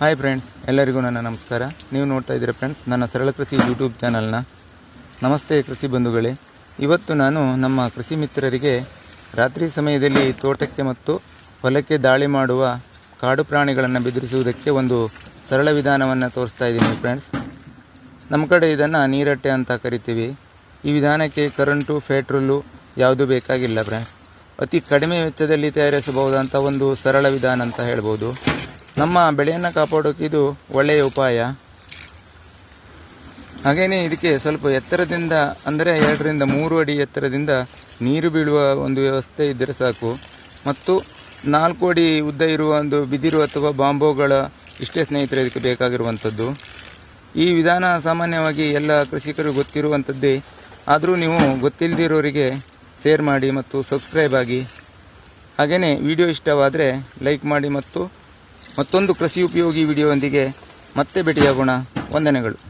Hi friends ಎಲ್ಲರಿಗೂ ನನ್ನ ನಮಸ್ಕಾರ. ನೀವು ನೋಡ್ತಾ ಇದ್ದೀರಾ ಫ್ರೆಂಡ್ಸ್ ನನ್ನ ಸರಳ ಕೃಷಿ ಯೂಟ್ಯೂಬ್ ಚಾನಲ್ನ ನಮಸ್ತೆ ಕೃಷಿ ಬಂಧುಗಳೇ. ಇವತ್ತು ನಾನು ನಮ್ಮ ಕೃಷಿ ಮಿತ್ರರಿಗೆ ರಾತ್ರಿ ಸಮಯದಲ್ಲಿ ತೋಟಕ್ಕೆ ಮತ್ತು ಹೊಲಕ್ಕೆ ದಾಳಿ ಮಾಡುವ ಕಾಡು ಪ್ರಾಣಿಗಳನ್ನು ಬೆದರಿಸುವುದಕ್ಕೆ ಒಂದು ಸರಳ ವಿಧಾನವನ್ನು ತೋರಿಸ್ತಾ ಇದ್ದೀನಿ ಫ್ರೆಂಡ್ಸ್ ನಮ್ಮ ಕಡೆ ಇದನ್ನು ನೀರಟ್ಟೆ ಅಂತ ಕರಿತೀವಿ. ಈ ವಿಧಾನಕ್ಕೆ ಕರೆಂಟು ಫೆಟ್ರೋಲು ಯಾವುದು ಬೇಕಾಗಿಲ್ಲ ಫ್ರೆಂಡ್ಸ್ ಅತಿ ಕಡಿಮೆ ವೆಚ್ಚದಲ್ಲಿ ತಯಾರಿಸಬಹುದಂಥ ಒಂದು ಸರಳ ವಿಧಾನ ಅಂತ ಹೇಳ್ಬೋದು. ನಮ್ಮ ಬೆಳೆಯನ್ನು ಕಾಪಾಡೋಕೆ ಇದು ಒಳ್ಳೆಯ ಉಪಾಯ. ಹಾಗೆಯೇ ಇದಕ್ಕೆ ಸ್ವಲ್ಪ ಎತ್ತರದಿಂದ, ಅಂದರೆ ಎರಡರಿಂದ ಮೂರು ಅಡಿ ಎತ್ತರದಿಂದ ನೀರು ಬೀಳುವ ಒಂದು ವ್ಯವಸ್ಥೆ ಇದ್ದರೆ ಸಾಕು. ಮತ್ತು ನಾಲ್ಕು ಅಡಿ ಉದ್ದ ಇರುವ ಒಂದು ಬಿದಿರು ಅಥವಾ ಬಾಂಬೋಗಳ ಇಷ್ಟೇ ಸ್ನೇಹಿತರೆ, ಇದಕ್ಕೆ ಬೇಕಾಗಿರುವಂಥದ್ದು. ಈ ವಿಧಾನ ಸಾಮಾನ್ಯವಾಗಿ ಎಲ್ಲ ಕೃಷಿಕರು ಗೊತ್ತಿರುವಂಥದ್ದೇ. ಆದರೂ ನೀವು ಗೊತ್ತಿಲ್ಲದಿರೋರಿಗೆ ಶೇರ್ ಮಾಡಿ ಮತ್ತು ಸಬ್ಸ್ಕ್ರೈಬ್ ಆಗಿ. ಹಾಗೆಯೇ ವಿಡಿಯೋ ಇಷ್ಟವಾದರೆ ಲೈಕ್ ಮಾಡಿ ಮತ್ತು ಮತ್ತೊಂದು ಕೃಷಿ ಉಪಯೋಗಿ ವಿಡಿಯೋದೊಂದಿಗೆ ಮತ್ತೆ ಭೇಟಿಯಾಗೋಣ. ವಂದನೆಗಳು.